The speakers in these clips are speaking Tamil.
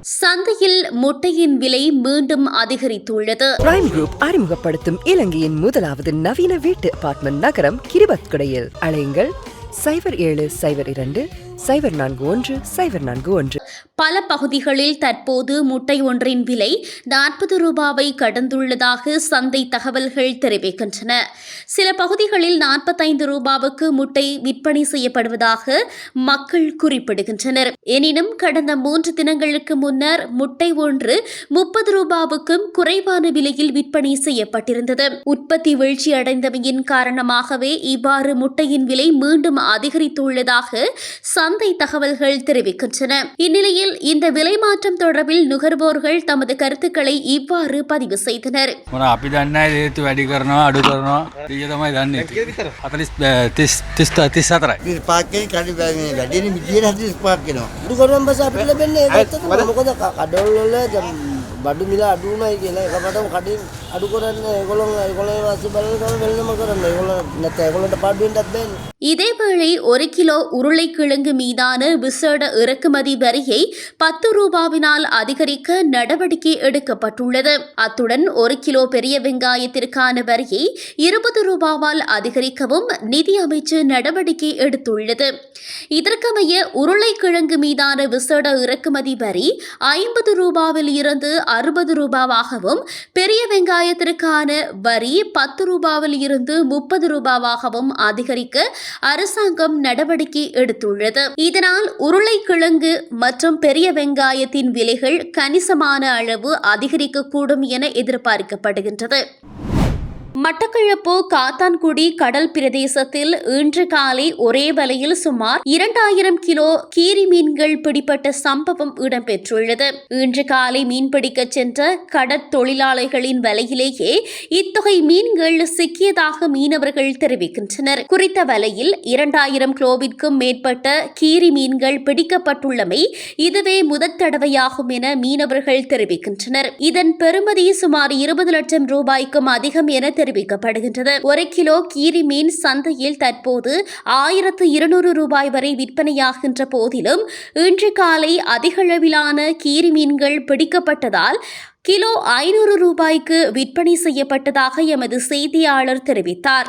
சந்தையில் முட்டையின் விலை மீண்டும் அதிகரித்துள்ளது. பிரைம் குரூப் அறிமுகப்படுத்தும் இலங்கையின் முதலாவது நவீன வீட்டு அபார்ட்மெண்ட் நகரம் கிரிபத்குடையில் அழையுங்கள் சைபர் ஏழு சைபர் இரண்டு சைபர் நான்கு ஒன்று சைபர் நான்கு ஒன்று. பல பகுதிகளில் தற்போது முட்டை ஒன்றின் விலை நாற்பது ரூபாவை கடந்துள்ளதாக சந்தை தகவல்கள் தெரிவிக்கின்றன. சில பகுதிகளில் நாற்பத்தைந்து ரூபாவுக்கு முட்டை விற்பனை செய்யப்படுவதாக மக்கள் குறிப்பிடுகின்றனர். எனினும் கடந்த மூன்று தினங்களுக்கு முன்னர் முட்டை ஒன்று முப்பது ரூபாவுக்கும் குறைவான விலையில் விற்பனை செய்யப்பட்டிருந்தது. உற்பத்தி வீழ்ச்சி அடைந்தமையின் காரணமாகவே இவ்வாறு முட்டையின் விலை மீண்டும் அதிகரித்துள்ளதாக சந்தை தகவல்கள் தெரிவிக்கின்றன இந்நிலையில் இந்த விலை மாற்றம் தொடர்பில் நுகர்வோர்கள் தமது கருத்துக்களை இவ்வாறு பதிவு செய்தனர் මොන අපි දන්න ඒතු වැඩි කරනවා අඩු කරනවා ඊය තමයි දන්නේ අතලිස් තිස් තිස්ත තිස් අතරයි පාකෙන් කඩි වැඩෙන විදියට හදි ස්පාක් කෙනවා අඩු කරන බස අපිට ලැබෙන්නේ ඒකත් මොකද කඩවල් වල දැන් බඩු මිල අඩු උනායි කියලා එකපටම කඩින් இதேவேளை ஒரு கிலோ உருளைக்கிழங்கு மீதான விசேட இறக்குமதி வரியை பத்து ரூபாவினால் அதிகரிக்க நடவடிக்கை எடுக்கப்பட்டுள்ளது அத்துடன் ஒரு கிலோ பெரிய வெங்காயத்திற்கான வரியை இருபது ரூபாவால் அதிகரிக்கவும் நிதி அமைச்சு நடவடிக்கை எடுத்துள்ளது இதற்கமைய உருளைக்கிழங்கு மீதான விசேட இறக்குமதி வரி ஐம்பது ரூபாவில் இருந்து அறுபது ரூபாவாகவும் பெரிய வெங்காய வெங்காயத்திற்கான வரி பத்து ரூபாவில் இருந்து முப்பது ரூபாவாகவும் அதிகரிக்க அரசாங்கம் நடவடிக்கை எடுத்துள்ளது. இதனால் உருளைக்கிழங்கு மற்றும் பெரிய வெங்காயத்தின் விலைகள் கணிசமான அளவு அதிகரிக்கக்கூடும் என எதிர்பார்க்கப்படுகின்றது. மட்டக்களப்பு காத்தான்குடி கடல் பிரதேசத்தில் இன்று காலை ஒரே வலையில் சுமார் இரண்டாயிரம் கிலோ கீரி மீன்கள் பிடிப்பட்ட சம்பவம் இடம்பெற்றுள்ளது. இன்று காலை மீன்பிடிக்க சென்ற கடற்தொழிலாளர்களின் வலையிலேயே இத்தொகை மீன்கள் சிக்கியதாக மீனவர்கள் தெரிவிக்கின்றனர். குறித்த வலையில் இரண்டாயிரம் கிலோவிற்கும் மேற்பட்ட கீரி மீன்கள் பிடிக்கப்பட்டுள்ளமை இதுவே முதற் தடவையாகும் என மீனவர்கள் தெரிவிக்கின்றனர். இதன் பெறுமதி சுமார் இருபது லட்சம் ரூபாய்க்கும் அதிகம் என தெரிவிக்கப்படுகின்றது. ஒரு கிலோ கீரி மீன் சந்தையில் தற்போது ஆயிரத்து இருநூறு ரூபாய் வரை விற்பனையாகின்ற போதிலும் இன்று காலை அதிகளவிலான கீரி மீன்கள் பிடிக்கப்பட்டதால் கிலோ ஐநூறு ரூபாய்க்கு விற்பனை செய்யப்பட்டதாக எமது செய்தியாளர் தெரிவித்தார்.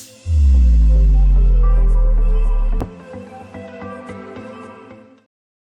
you